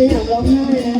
Đi?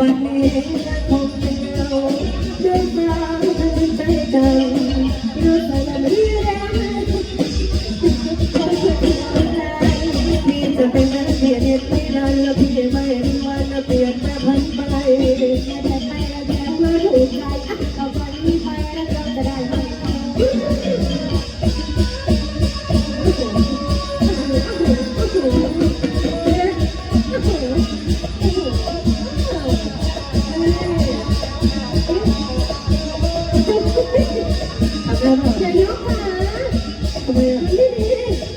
പല്ലേ เมีย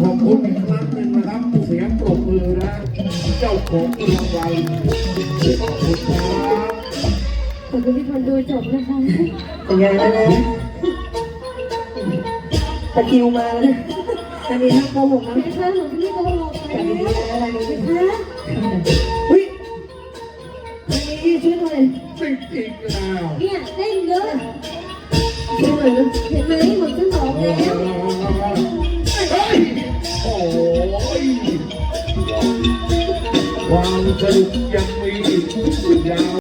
ขอบคุณอีกครั้งหนึ่งนะครับเสียงปรบมือนะ เจ้าของรางวัขอบคุณครับขอบคุณที่คนดูจบนะคะ เป็นไงบ้างนะตะคริวมาแล้วนะ อัะมีทั้งโกหกนะไม่ใช่หลวงพี่โกหกแต่มีอะไรอะไรนะอุ้ยอันนี้ช่วยหน่อยเนี่ยเต้นเยอะช่วยหน่อยนะเห็นไหมหมดที่สองแล้วเฮ้ยโอ้ยความจริงยังมีอยาว